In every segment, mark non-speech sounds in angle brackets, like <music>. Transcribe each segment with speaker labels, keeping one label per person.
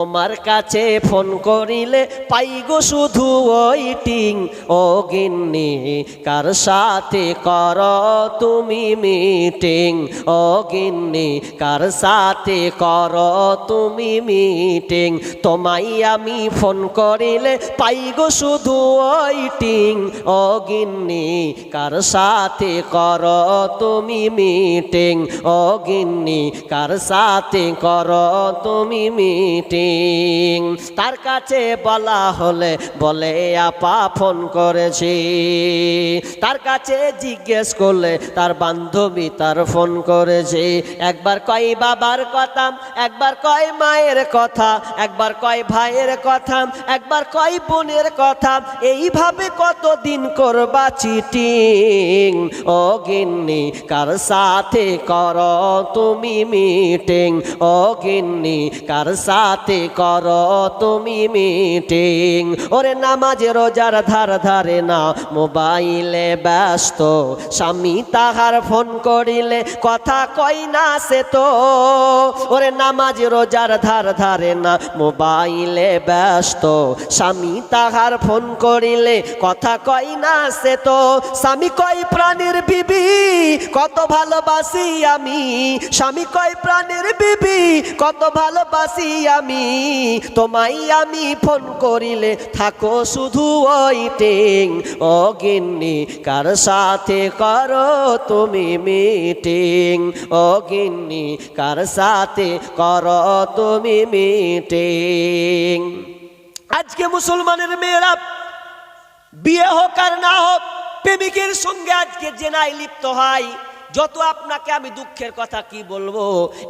Speaker 1: তোমার কাছে ফোন করিলে পাই গো শুধু ওইটিং ও গিন্নি, কার সাথে কর তুমি মিটিং? ও গিন্নি, কার সাথে কর তুমি মিটিং? তোমাই আমি ফোন করিলে পাই গো শুধু ওইটিং ও গিন্নি, কার সাথে কর তুমি মিটিং? ও গিন্নি, কার সাথে কর তুমি মিটিং? তার কাছে বলা হলে বলে, আপা, ফোন করেছি। তার কাছে জিজ্ঞেস করলে, তার বান্ধবী তার ফোন করেছে। একবার কয় বাবার কথা, একবার কয় মায়ের কথা, একবার কয় ভাইয়ের কথা, একবার কয় বোনের কথা, এইভাবে কতদিন করবা চিটিং? ও গিন্নি, কার সাথে কর তুমি মিটিং? ও গিন্নি, কার সাথে কর, তুমি মিটিং। ওরে নামাজ, রোজার ধার ধারে না, মোবাইলে ব্যস্ত। স্বামী তাহার ফোন করিলে, কথা কই না সে তো। ওরে নামাজ, রোজার ধার ধারে না, মোবাইলে ব্যস্ত। স্বামী তাহার ফোন করিলে, কথা কই না সে তো। স্বামী কই প্রাণের বিবি, কত ভালোবাসি আমি। স্বামী কই প্রাণের বিবি, কত ভালোবাসি আমি। তোমায় আমি ফোন করিলে থাকো শুধু ওইটিং ও গিন্নি, কার সাথে করো তুমি মিটিং? ও গিন্নি, কার সাথে করো তুমি মিটিং? আজকে মুসলমানের মেয়েরা বিয়ে হোক আর না হোক, প্রেমিকের সঙ্গে আজকে জেনায় লিপ্ত হয়। যত আপনাকে আমি দুঃখের কথা কি বলব,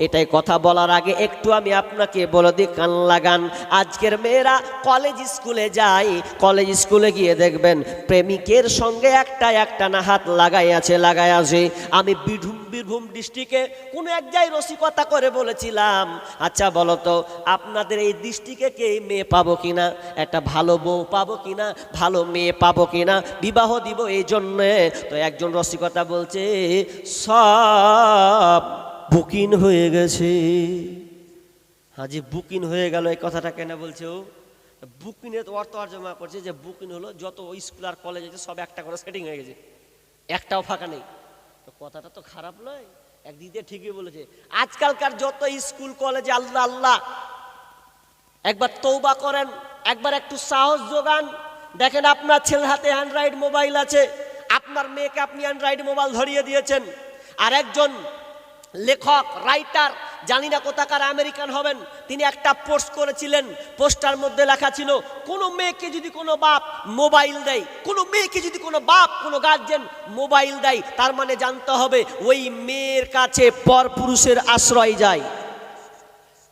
Speaker 1: এটাই কথা বলার আগে একটু আমি আপনাকে বলে দিই, কান লাগান। আজকের মেয়েরা কলেজ স্কুলে যায় কলেজ স্কুলে গিয়ে দেখবেন, প্রেমিকের সঙ্গে একটা একটা না হাত লাগাই আছে লাগাই আছে আমি বীরভূম বীরভূম ডিস্ট্রিক্টে কোনো এক জায়গায় রসিকতা করে বলেছিলাম আচ্ছা বলো তো, আপনাদের এই ডিস্ট্রিক্টে কে মেয়ে পাবো কিনা? একটা ভালো বউ পাবো কিনা? ভালো মেয়ে পাবো কিনা? বিবাহ দিব এই জন্যে? তো একজন রসিকতা বলছে, সব বুকিং হয়ে গেছে। হাজি বুকিং হয়ে গেল, এই কথাটা কেন বলছে ও? বুকিংয়ের অর্থ জমা করছে যে বুকিং হলো, যত স্কুল আর কলেজ আছে, সব একটা করে সেটিং হয়ে গেছে। একটাও ফাঁকা নেই। কথাটা তো খারাপ নয়। একদিক দিয়ে ঠিকই বলেছে, আজকালকার যত স্কুল, কলেজে, আল্লাহ আল্লাহ, একবার তৌবা করেন, একবার একটু সাহস যোগান। দেখেন আপনার ছেলের হাতে অ্যান্ড্রয়েড মোবাইল আছে, আপনার মেয়েকে আপনি অ্যান্ড্রয়েড মোবাইল ধরিয়ে দিয়েছেন, আর একজন লেখক, রাইটার, জানি না কোথাকার আমেরিকান হবেন, তিনি একটা পোস্ট করেছিলেন পোস্টার মধ্যে লেখা ছিল, কোনো মেয়েকে যদি কোনো বাপ মোবাইল দেয়, কোনো মেয়েকে যদি কোনো বাপ, কোনো গার্জেন মোবাইল দেয়, তার মানে জানতে হবে ওই মেয়ের কাছে পরপুরুষের আশ্রয় যায়।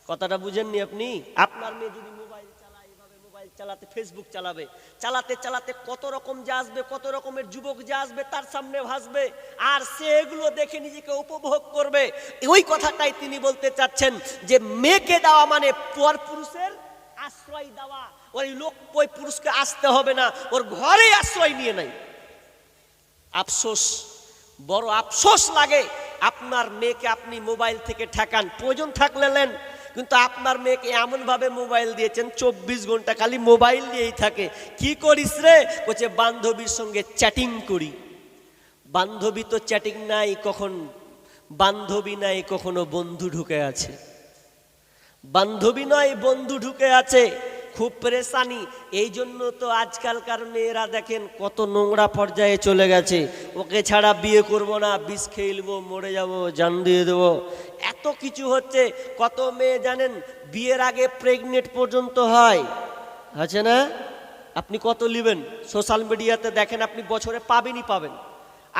Speaker 1: কথাটা বুঝেননি আপনি? আপনার মেয়ে যদি মোবাইল চালায় এভাবে মোবাইল চালাতে ফেসবুক চালাবে। চালাতে চালাতে কত রকম যে আসবে, কত রকমের যুবক যে আসবে, তার সামনে ভাসবে। আর সে এগুলো দেখে নিজেকে উপভোগ করবে। ওই কথাটাই তিনি বলতে চাচ্ছেন যে, মেয়েকে দেওয়া মানে পর পুরুষের আশ্রয় দেওয়া। ওই লোক ওই পুরুষকে আসতে হবে না। ওর ঘরে আশ্রয় নিয়ে নেয় আফসোস, বড় আফসোস লাগে। আপনার মেয়েকে আপনি মোবাইল থেকে ঠেকান। প্রয়োজন থাকলে নেন। কিন্তু আপনার মেয়েকে এমনভাবে মোবাইল দিয়েছেন, চব্বিশ ঘণ্টা খালি মোবাইল দিয়েই থাকে। কি করিস রে? বলছে, বান্ধবীর সঙ্গে চ্যাটিং করি। বান্ধবী তো চ্যাটিং নাই কখন? বান্ধবী নাই কখনো বন্ধু ঢুকে আছে। বান্ধবী নয়, বন্ধু ঢুকে আছে। খুব পরেশানি। এই জন্য তো আজকালকার মেয়েরা দেখেন কত নোংরা পর্যায়ে চলে গেছে। ওকে ছাড়া বিয়ে করব না, বিষ খেলব মরে যাব, জান দিয়ে দেবো। এত কিছু হচ্ছে, কত মেয়ে জানেন বিয়ের আগে প্রেগনেন্ট পর্যন্ত হয়। আছে না? আপনি কত নেবেন? সোশ্যাল মিডিয়াতে দেখেন আপনি বছরে পাবেনই পাবেন।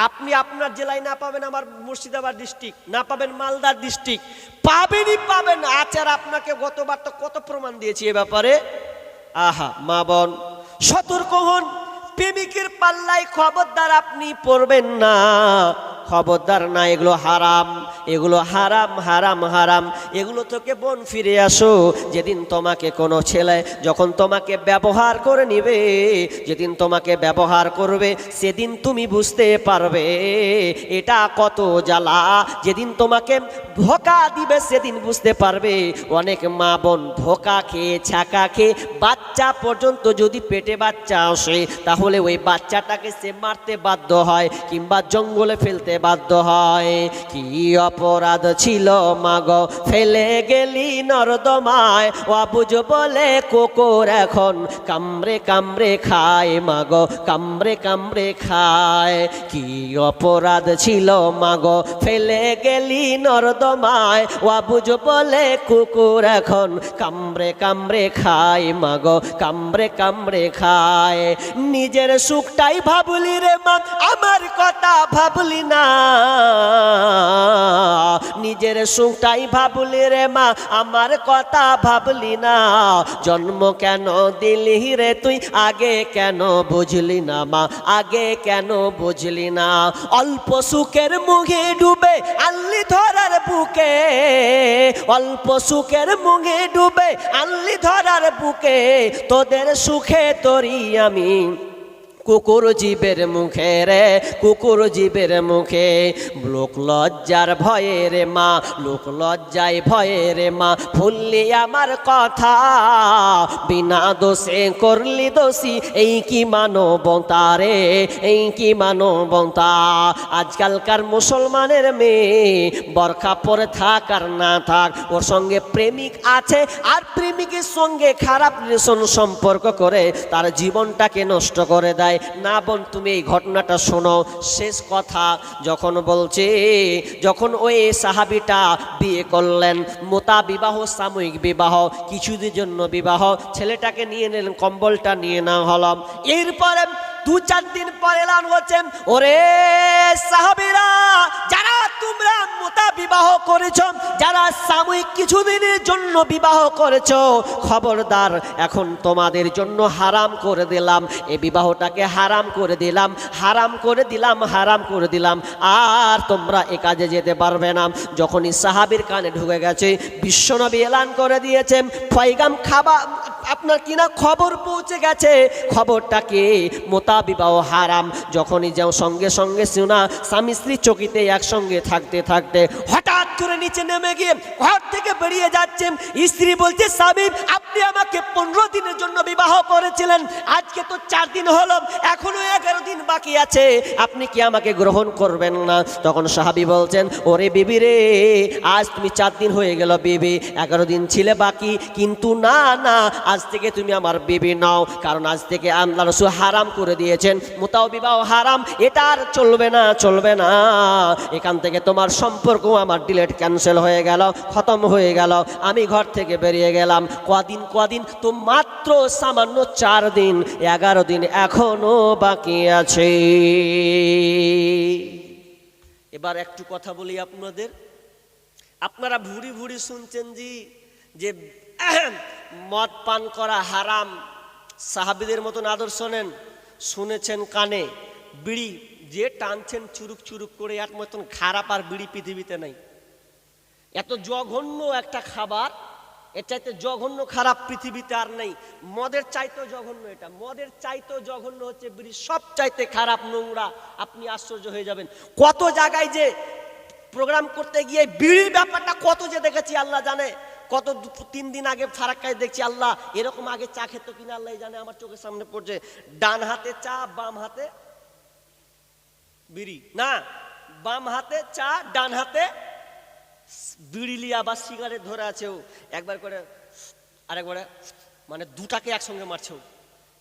Speaker 1: আপনি আপনার জেলায় না পাবেন আমার মুর্শিদাবাদ ডিস্ট্রিক্ট না পাবেন মালদার ডিস্ট্রিক্ট পাবেনই পাবেন। আচার আপনাকে গতবার তো কত প্রমাণ দিয়েছি এ ব্যাপারে? আহা, মা বোন, সতর্ক হন। প্রেমিকের পাল্লায় খবরদার আপনি পড়বেন না। খবরদার না, এগুলো হারাম। এগুলো হারাম হারাম হারাম। এগুলো থেকে বোন ফিরে আসো। যেদিন তোমাকে কোনো ছেলে যখন তোমাকে ব্যবহার করে নিবে, যেদিন তোমাকে ব্যবহার করবে, সেদিন তুমি বুঝতে পারবে, এটা কত জ্বালা। যেদিন তোমাকে ধোকা দিবে, সেদিন বুঝতে পারবে। অনেক মা বোন ধোকা খেয়ে ছাকা খেয়ে, বাচ্চা পর্যন্ত যদি পেটে বাচ্চা আসে, তাহলে ওই বাচ্চাটাকে সে মারতে বাধ্য হয় কিংবা জঙ্গলে ফেলতে বাধ্য হয়। কি অপরাধ ছিল মাগ। ফেলে গেলি নর্দমায়। অবুজ বলে কুকুর এখন কামড়ে কামড়ে খায় মাগ, কামড়ে কামড়ে খায়। কি অপরাধ ছিল মাগ? ফেলে গেলি নর্দমায়। অবুজ বলে কুকুর এখন কামড়ে কামড়ে খায় মাগ, কামড়ে কামড়ে খায়। নিজের সুখটাই ভাবলি রে মা, আমার কথা ভাবলি না। নিজের সুখটাই ভাবলি রে মা, আমার কথা ভাবলি না। জন্ম কেন দিলি রে তুই, আগে কেন বুঝলি না মা, আগে কেন বুঝলি না। অল্প সুখের মুখে ডুবে আল্লি ধরার বুকে, অল্প সুখের মুখে ডুবে আল্লি ধরার বুকে, তোদের সুখে তরি আমি। কুকুর জীবের মুখে রে, কুকুর জীবের মুখে। লোক লজ্জার ভয়ে রে মা, লোক লজ্জায় ভয়ে রে মা, ফুললি আমার কথা। বিনা দোষে করলি দোষী, এই কি মানবতা রে, এই কি মানবতা? আজকালকার মুসলমানের মেয়ে, বরখা পরে থাক আর না থাক, ওর সঙ্গে প্রেমিক আছে, আর প্রেমিকের সঙ্গে খারাপ রিলেশন সম্পর্ক করে, তার জীবনটাকে নষ্ট করে দেয়। না বোন, তুমি এই ঘটনাটা শোনো। শেষ কথা, যখন বলছে, যখন ওই সাহাবিটা বিয়ে করলেন, মোতা বিবাহ, সাময়িক বিবাহ, কিছুদিনের জন্য বিবাহ, ছেলেটাকে নিয়ে নিলেন, কম্বলটা নিয়ে নেওয়া হলাম এরপরে দু চার দিন পর এলান হচ্ছেন ওরে সাহাবিরা, যারা তোমরা মোতা বিবাহ করেছ, যারা সাময়িক কিছুদিনের জন্য বিবাহ করেছ, খবরদার, এখন তোমাদের জন্য হারাম করে দিলাম এই বিবাহটাকে হারাম করে দিলাম, হারাম করে দিলাম, হারাম করে দিলাম, আর তোমরা এ কাজে যেতে পারবে না। যখনই সাহাবির কানে ঢুকে গেছে, বিশ্বনবী এলান করে দিয়েছেন ফয়গাম খাবা, আপনার কিনা খবর পৌঁছে গেছে খবরটাকে মোতা বিবাহ হারাম। যখনই যাও সঙ্গে সঙ্গে সুনা স্বামী স্ত্রী চকিতে একসঙ্গে থাকতে থাকতে হঠাৎ করে নিচে নেমে গিয়ে ঘর থেকে বেরিয়ে যাচ্ছেন। স্ত্রী বলছে স্বামী আপনি আমাকে পনেরো দিনের জন্য বিবাহ করেছিলেন। আজকে তো চার দিন হলো, এখনও এগারো দিন বাকি আছে। আপনি কি আমাকে গ্রহণ করবেন না? তখন সাহাবি বলছেন, ওরে বিবি রে, আজ তুমি চার দিন হয়ে গেল বিবি, এগারো দিন ছিলে বাকি, কিন্তু না না, আজ থেকে তুমি আমার বিবি নাও, কারণ আজ থেকে আল্লাহ রসুল হারাম করে দিয়েছেন। মোতাও বিবাহ হারাম, এটা আর চলবে না চলবে না। এখান থেকে তোমার সম্পর্ক আমার ডিলেট ক্যান্সেল হয়ে গেল, খতম হয়ে গেল। আমি ঘর থেকে বেরিয়ে গেলাম। কদিন কদিন তো মাত্র সামান্য চার দিন, এগারো দিন এখনও বাকি আছে। এবার একটু কথা বলি আপনাদের। আপনারা ভুড়ি ভুড়ি শুনছেন জি, যে মদ পান করা হারাম। সাহাবিদের মতন আদর্শ নেন, শুনেছেন কানে। বিড়ি যে টানছেন চুরুক চুরুক করে, এক মতন খারাপ আর বিড়ি পৃথিবীতে নেই। এত জঘন্য একটা খাবার এর চাইতে জঘন্য খারাপ পৃথিবীতে আর নেই। মদের চাইতেও জঘন্য এটা। মদের চাইতেও জঘন্য হচ্ছে বিড়ি সব চাইতে খারাপ নোংরা। আপনি আশ্চর্য হয়ে যাবেন। কত জায়গায় যে প্রোগ্রাম করতে গিয়ে বিড়ির ব্যাপারটা কত যে দেখেছি, আল্লাহ জানে। কত তিন দিন আগে ফারাক্কায় দেখছি, আল্লাহ, এরকম আগে চা খেত কিনা, আল্লাহ জানে, আমার চোখের সামনে পড়ছে। ডান হাতে চা, বাম হাতে বিড়ি। না, বাম হাতে চা, ডান হাতে বিড়ি লিয়া বা সিগারেট ধরে আছে ও। একবার করে আরেকবারে মানে দুটাকে একসঙ্গে মারছে ও।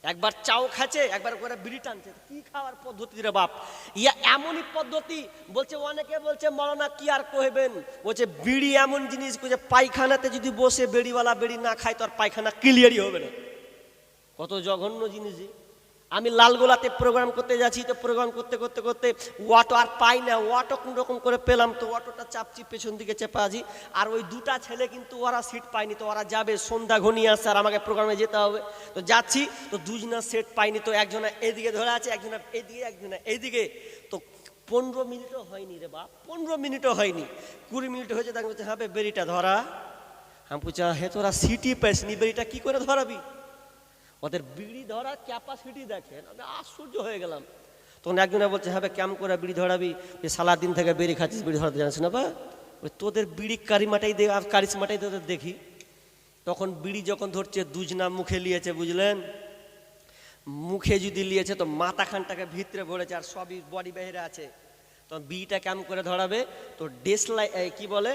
Speaker 1: একবার চাও খাচ্ছে, একবার করে বিড়ি টানছে। কি খাওয়ার পদ্ধতি রে বাপ? ইয়া এমনই পদ্ধতি, বলছে, অনেকে বলছে, মরনা কি আর কহবেন বলছে, বিড়ি এমন জিনিস যে পায়খানাতে যদি বসে বেড়িওয়ালা বেড়ি না খায় তো আর পায়খানা ক্লিয়ারই হবে না। কত জঘন্য জিনিস। আমি লালগোলাতে প্রোগ্রাম করতে যাচ্ছি, তো প্রোগ্রাম করতে করতে করতে অটো আর পাই না অটো রকম করে পেলাম, তো অটোটা চাপছি, পেছন দিকে চেপা আছি। আর ওই দুটা ছেলে কিন্তু ওরা সিট পায়নি, তো ওরা যাবে, সন্ধ্যা ঘনিয়ে আসছে, আর আমাকে প্রোগ্রামে যেতে হবে। তো যাচ্ছি, তো দুজনা সেট পাইনি তো একজনা এদিকে ধরে আছে, একজনা এদিকে, একজনা এইদিকে তো পনেরো মিনিটও হয়নি রে বাপ, পনেরো মিনিটও হয়নি। কুড়ি মিনিট হয়েছে, তাকে বলছে হ্যাঁ বেরিটা ধরা। আমি বলছি হে, তোরা সিটি পাইসনি বেরিটা কি করে ধরাবি? ওদের বিড়ি ধরার ক্যাপাসিটি দেখেন, আমি আশ্চর্য হয়ে গেলাম। তখন একজনে বলছে হ্যাঁ কেমন করে বিড়ি ধরাবি? যে সালা দিন থেকে বেরি খাচ্ছিস, বিড়ি ধরাতে জানিস না বা? তোদের বিড়ি কারিমাটাই দে, আর কারিশমাটাই তোদের দেখি। তখন বিড়ি যখন ধরছে, দুজনা মুখে লিয়েছে, বুঝলেন? মুখে যদি লিয়েছে, তো মাথাখানটাকে ভিতরে ভরেছে, আর সবই বডি বাইরে আছে। তো বিড়িটা কেমন করে ধরাবে? তো ডেস লাইট কি বলে?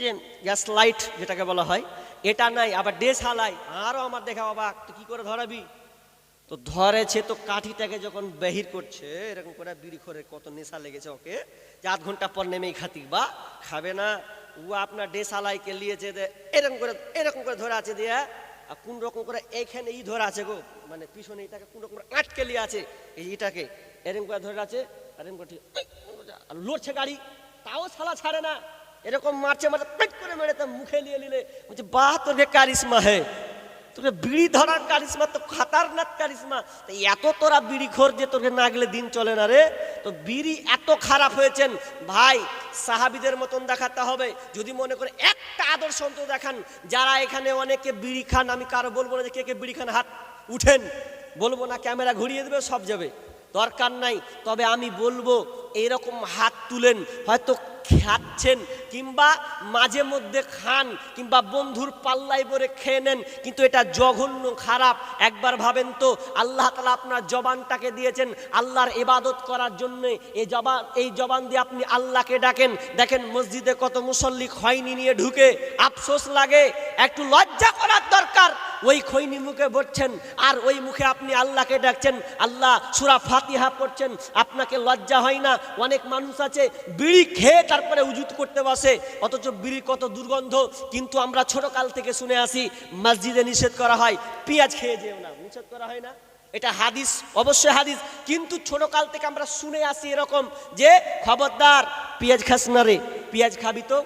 Speaker 1: যে, গ্যাস লাইট যেটাকে বলা হয় এটা নাই, আবার ডেস হালাই। আরও আমার দেখা অবাক তো কি করে ধরাবি? তো ধরেছে তো কাঠিটাকে যখন বাহির করছে, এরকম করে বিড়ি করে কত নেশা লেগেছে ওকে, যে আধ ঘণ্টা পর নেমেই খাতি, বা খাবে না, ও আপনার ডে ডেসালাইকে লিয়েছে এরকম করে এরকম করে ধরে আছে দিয়ে, আর কোন রকম করে এইখানে ই ধরে আছে গো মানে পিছনে এটাকে কোন রকম আটকে লিয়ে আছে, এই এটাকে এরকম করে ধরে আছে, আর এরকম করে লড়ছে গাড়ি, তাও শালা ছাড়ে না। এরকম মারছে মারছে, পেট করে মেরে তো মুখে নিয়ে নিলে। বলছে বাহ তোর কারিশমা, হে। তোকে বিড়ি ধরার কারিশমা তো খাতারনাক কারিশমা। তো এত তোরা বিড়ি খোর যে তোকে না গেলে দিন চলে না রে? তো বিড়ি এত খারাপ হয়েছেন, ভাই, সাহাবিদের মতন দেখাতে হবে। যদি মনে করে একটা আদর্শ অন্তত দেখান, যারা এখানে অনেকে বিড়ি খান, আমি কারও বলব না যে কে কে বিড়ি খান, হাত উঠেন। বলব না, ক্যামেরা ঘুরিয়ে দেবে, সব যাবে। দরকার নাই। তবে আমি বলব এইরকম হাত তুলেন, হয়তো খাচ্ছেন কিংবা মাঝে মধ্যে খান কিংবা বন্ধুর পাল্লাই পরে খেয়ে নেন, কিন্তু এটা জঘন্য খারাপ। একবার ভাবেন তো, আল্লাহ তালা আপনার জবানটাকে দিয়েছেন আল্লাহর ইবাদত করার জন্য। এই জবান এই জবান দিয়ে আপনি আল্লাহকে ডাকেন। দেখেন মসজিদে কত মুসল্লি খয়নি নিয়ে ঢুকে আফসোস লাগে, একটু লজ্জা করার দরকার। ওই খৈনি মুখে বসছেন, আর ওই মুখে আপনি আল্লাহকে ডাকছেন। আল্লাহ সুরা ফাতিহা পড়ছেন, আপনাকে লজ্জা হয় না? অনেক মানুষ আছে, বিড়ি খেয়ে তারপরে উজুত করতে বসে। অথচ বিড়ি কত দুর্গন্ধ, কিন্তু আমরা ছোট কাল থেকে শুনে আসি, মসজিদে নিষেধ করা হয়, পেঁয়াজ খেয়ে যেও না, নিষেধ করা হয় না। এটা হাদিস, অবশ্যই হাদিস। কিন্তু ছোট কাল থেকে আমরা শুনে আসি এরকম যে, খবরদার, পেঁয়াজ খাস না রে, পেঁয়াজ খাবি তো,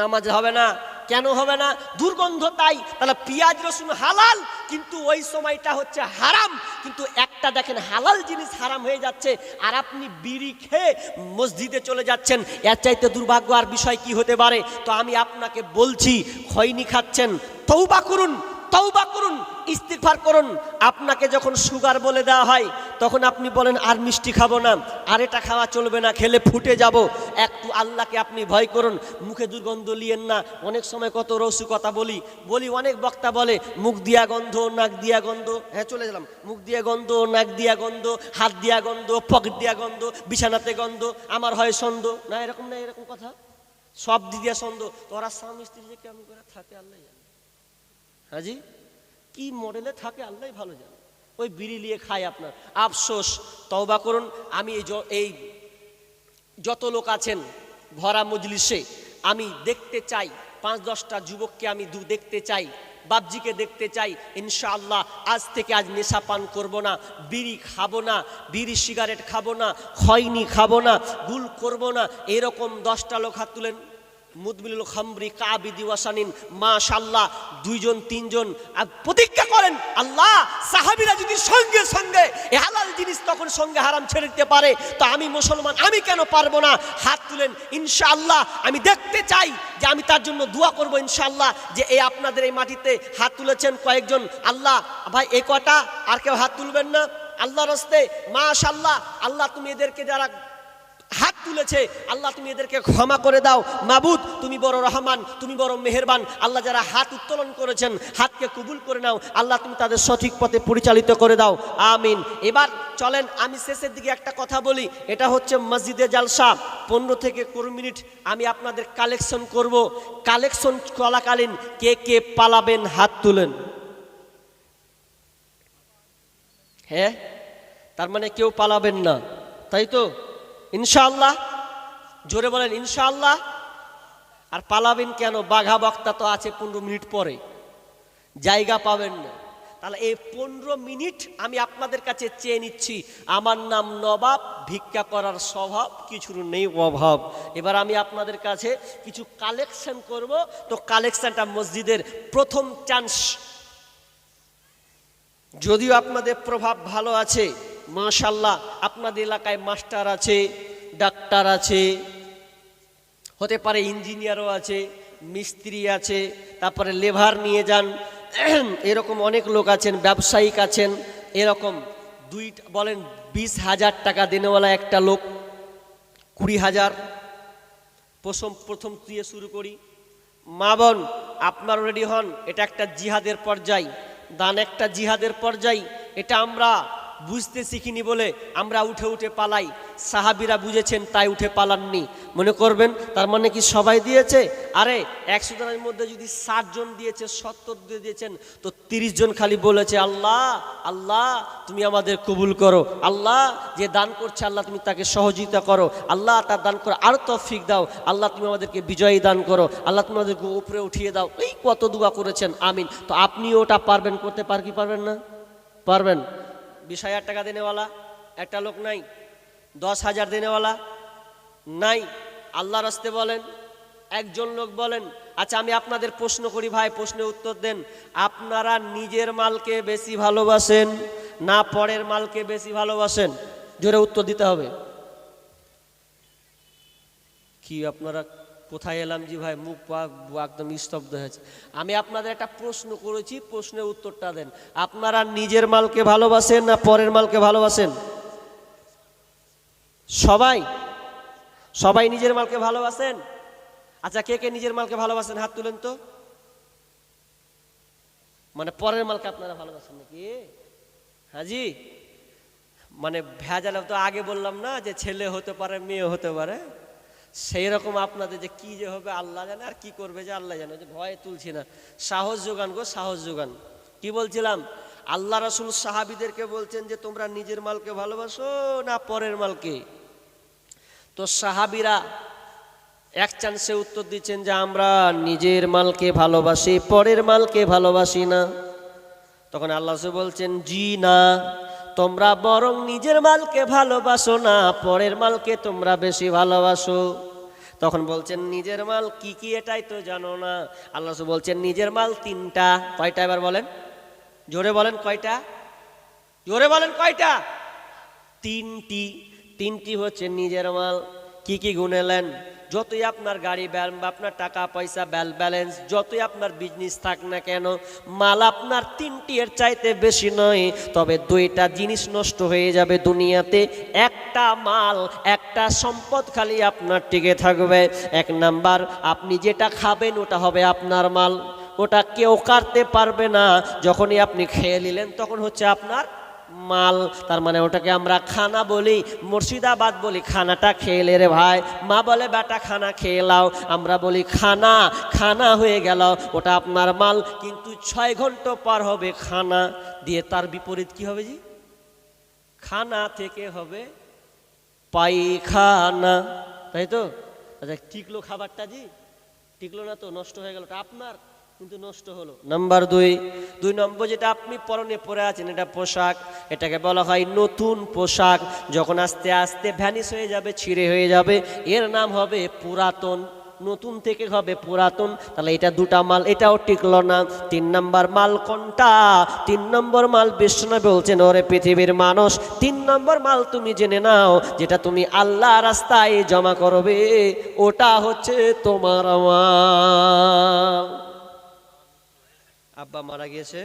Speaker 1: নামাজ হবে না। কেন হবে না? দুর্গন্ধ তাই। তাহলে পেঁয়াজ, রসুন হালাল, কিন্তু ওই সময়টা হচ্ছে হারাম। কিন্তু একটা দেখেন, হালাল জিনিস হারাম হয়ে যাচ্ছে, আর আপনি বিড়ি খেয়ে মসজিদে চলে যাচ্ছেন। এর চাইতে দুর্ভাগ্য আর বিষয় কি হতে পারে? তো আমি আপনাকে বলছি, খৈনি খাচ্ছেন তৌবা করুন। তৌবা করুন ইস্তিফার করুন। আপনাকে যখন সুগার বলে দেওয়া হয়, তখন আপনি বলেন, আর মিষ্টি খাব না, আর এটা খাওয়া চলবে না, খেলে ফুটে যাব। একটু আল্লাহকে আপনি ভয় করুন, মুখে দুর্গন্ধ লিয়েন না। অনেক সময় কত রসু কথা বলি বলি অনেক বক্তা বলে, মুখ দিয়া গন্ধ, নাক দিয়া গন্ধ। হ্যাঁ চলে গেলাম। মুখ দিয়া গন্ধ, নাক দিয়া গন্ধ, হাত দিয়া গন্ধ, পকেট দিয়া গন্ধ, বিছানাতে গন্ধ, আমার হয় সন্দ না, এরকম না, এরকম কথা? সব দিয়া সন্দ তোরা স্বামী স্ত্রী যে কেমন করে থাকে, আল্লাহ হাজি? কি মডেলে থাকে আল্লাহ ভালো জানে। ওই বিড়ি নিয়ে খায় আপনার। আফসোস, তওবা করুন, আমি এই যত লোক আছেন ভরা মজলিসে, আমি দেখতে চাই, পাঁচ দশটা যুবককে আমি দু, দেখতে চাই বাবজিকে দেখতে চাই, ইনশাআল্লাহ আজ থেকে আজ নেশা পান করব না, বিড়ি খাব না, বিড়ি সিগারেট খাব না, খয়নি খাব না, গুল করব না, এরকম দশটা লোক হাত তুলেন। মুদবিলুল খামরি কাবিদি ওয়াসানিন মাশাল্লাহ দুইজন, তিনজন। প্রতিজ্ঞা করেন, আল্লাহ, সাহাবীরা যদি সঙ্গে সঙ্গে, এ হালাল জিনিস তখন সঙ্গে হারাম ছেড়ে দিতে পারে। তো আমি মুসলমান, আমি কেন পারব না? হাত তুলেন, ইনশাআল্লাহ, আমি দেখতে চাই যে আমি তার জন্য দোয়া করব, ইনশাআল্লাহ, যে এই আপনাদের এই মাটিতে হাত তুলেছেন কয়েকজন। আল্লাহ, ভাই, এ কটা আর কেউ হাত তুলবেন না? আল্লাহ রস্তে মাশাল্লাহ আল্লাহ, তুমি এদেরকে যারা হাত তুলেছে, আল্লাহ তুমি এদেরকে ক্ষমা করে দাও। মাবুদ, তুমি বড় রহমান, তুমি বড় মেহেরবান। আল্লাহ যারা হাত উত্তোলন করেছেন, হাতকে কবুল করে নাও। আল্লাহ তুমি তাদের সঠিক পথে পরিচালিত করে দাও। আমিন। এবার চলেন আমি শেষের দিকে একটা কথা বলি। এটা হচ্ছে মসজিদে জালসা। পনেরো থেকে কুড়ি মিনিট আমি আপনাদের কালেকশন করব। কালেকশন চলাকালীন কে কে পালাবেন হাত তুলেন? হ্যাঁ? তার মানে কেউ পালাবেন না। তাই তো? ইনশাআল্লাহ। জোরে বলেন ইনশাল্লাহ আর পালাবেন কেন? বাঘা বক্তা তো আছে পনেরো মিনিট পরে। জায়গা পাবেন না। তাহলে এই পনেরো মিনিট আমি আপনাদের কাছে চেয়ে নিচ্ছি, আমার নাম নবাব, ভিক্ষা করার স্বভাব, কিছুর নেই অভাব। এবার আমি আপনাদের কাছে কিছু কালেকশন করব। তো কালেকশনটা মসজিদের প্রথম চান্স। যদিও আপনাদের প্রভাব ভালো আছে মাশাল্লাহ আপনাদের এলাকায় মাস্টার আছে, ডাক্তার আছে, হতে পারে ইঞ্জিনিয়ারও আছে, মিস্ত্রি আছে, তারপরে লেভার নিয়ে যান, <clears throat> এরকম অনেক লোক আছেন, ব্যবসায়িক আছেন, এরকম দুই, বলেন বিশ হাজার টাকা দেনেওয়ালা একটা লোক, কুড়ি হাজার, প্রথম প্রথম দিয়ে শুরু করি। মা বোন, আপনার রেডি হন, এটা একটা জিহাদের পর্যায়, দান একটা জিহাদের পর্যায়, এটা আমরা বুঝতে শিখিনি বলে আমরা উঠে উঠে পালাই। সাহাবিরা বুঝেছেন, তাই উঠে পালাননি। মনে করবেন, তার মানে কি সবাই দিয়েছে? আরে, একশো জনের মধ্যে যদি ষাট জন দিয়েছে, সত্তর দিয়ে দিয়েছেন, তো তিরিশ জন খালি বলেছে, আল্লাহ আল্লাহ, তুমি আমাদের কবুল করো। আল্লাহ, যে দান করছে, আল্লাহ, তুমি তাকে সহযোগিতা করো। আল্লাহ, তার দান করো আরও তফিক দাও। আল্লাহ, তুমি আমাদেরকে বিজয়ী দান করো। আল্লাহ, তুমি আমাদেরকে উপরে উঠিয়ে দাও। এই কত দুয়া করেছেন, আমিন। তো আপনিও ওটা পারবেন, করতে পার কি পারবেন না? পারবেন? বিশ হাজার টাকা দেনেওয়ালা, একটা লোক নাই। দশ হাজার দেনেওয়ালা নাই। আল্লাহ রাস্তে বলেন, একজন লোক বলেন আচ্ছা আমি আপনাদের প্রশ্ন করি ভাই, প্রশ্নের উত্তর দেন। আপনারা নিজের মালকে বেশি ভালোবাসেন না পরের মালকে বেশি ভালোবাসেন? জোরে উত্তর দিতে হবে। কি আপনারা কোথায় এলাম জি ভাই? মুখ একদম স্তব্ধ হয়েছে। আমি আপনাদের একটা প্রশ্ন করেছি, প্রশ্নের উত্তরটা দেন। আপনারা নিজের মালকে ভালোবাসেন না পরের মালকে ভালোবাসেন? সবাই? সবাই নিজের মালকে ভালোবাসেন? আচ্ছা কে কে নিজের মালকে ভালোবাসেন? হাত তুলেন তো। মানে পরের মালকে আপনারা ভালোবাসেন নাকি? হাজি মানে ভেজালে তো আগে বললাম না যে ছেলে হতে পারে, মেয়ে হতে পারে। সেই রকম আপনাদের যে কি যে হবে, আল্লাহ জানে আর কি করবে যে আল্লাহ জানে যে ভয়ে তুলছি না। সাহস যোগান গো, সাহস যোগান। কি বলছিলাম? আল্লাহ রাসুল সাহাবিদেরকে বলছেন যে, তোমরা নিজের মালকে ভালোবাসো না পরের মালকে? তো সাহাবিরা এক চান্সে উত্তর দিচ্ছেন যে, আমরা নিজের মালকে ভালোবাসি, পরের মালকে ভালোবাসি না। তখন আল্লাহ বলছেন, জি না। তোমরা বরং নিজের মালকে ভালোবাসো না, পরের মালকে তোমরা বেশি ভালোবাসো। তখন বলছেন, নিজের মাল কি কি এটাই তো জানো না। আল্লাহ বলছেন, নিজের মাল তিনটা। কয়টা এবার বলেন? জোরে বলেন কয়টা? জোরে বলেন কয়টা? তিনটি। তিনটি হচ্ছে নিজের মাল। কি কি গুনেলেন যতই আপনার গাড়ি আপনার টাকা, পয়সা, ব্যাল ব্যালেন্স, যতই আপনার বিজনেস থাক না কেন, মাল আপনার তিনটি এর চাইতে বেশি নয়। তবে দুইটা জিনিস নষ্ট হয়ে যাবে দুনিয়াতে। একটা মাল, একটা সম্পদ খালি আপনার টিকে থাকবে। এক নাম্বার, আপনি যেটা খাবেন ওটা হবে আপনার মাল। ওটা কেউ কাটতে পারবে না। যখনই আপনি খেয়ে নিলেন, তখন হচ্ছে আপনার মাল, তার মানে ওটাকে আমরা খানা বলি, মুর্শিদাবাদ বলি, খানাটা খেয়ে রে ভাই। মা বলে, বেটা, খানা খেয়ে লাও। আমরা বলি, খানা খানা হয়ে গেল, ওটা আপনার মাল। কিন্তু ছয় ঘণ্টা পার হবে খানা, দিয়ে তার বিপরীত কি হবে জি? খানা থেকে হবে পায়খানা। তাই তো? আচ্ছা টিকলো খাবারটা জি? টিকলো না তো, নষ্ট হয়ে গেল আপনার। কিন্তু নষ্ট হলো। নাম্বার দুই দুই নম্বর যেটা আপনি পরনে পরে আছেন, এটা পোশাক। এটাকে বলা হয় নতুন পোশাক। যখন আস্তে আস্তে ভ্যানিশ হয়ে যাবে, ছিঁড়ে হয়ে যাবে, এর নাম হবে পুরাতন। নতুন থেকে হবে পুরাতন। তাহলে এটা দুটা মাল, এটাও টিকলো না। তিন নম্বর মাল কোনটা? তিন নম্বর মাল বিষ্ণু বলছেন, ওরে পৃথিবীর মানুষ, তিন নম্বর মাল তুমি জেনে নাও, যেটা তুমি আল্লাহ রাস্তায় জমা করবে, ওটা হচ্ছে তোমার মাল। আব্বা মারা গিয়েছে।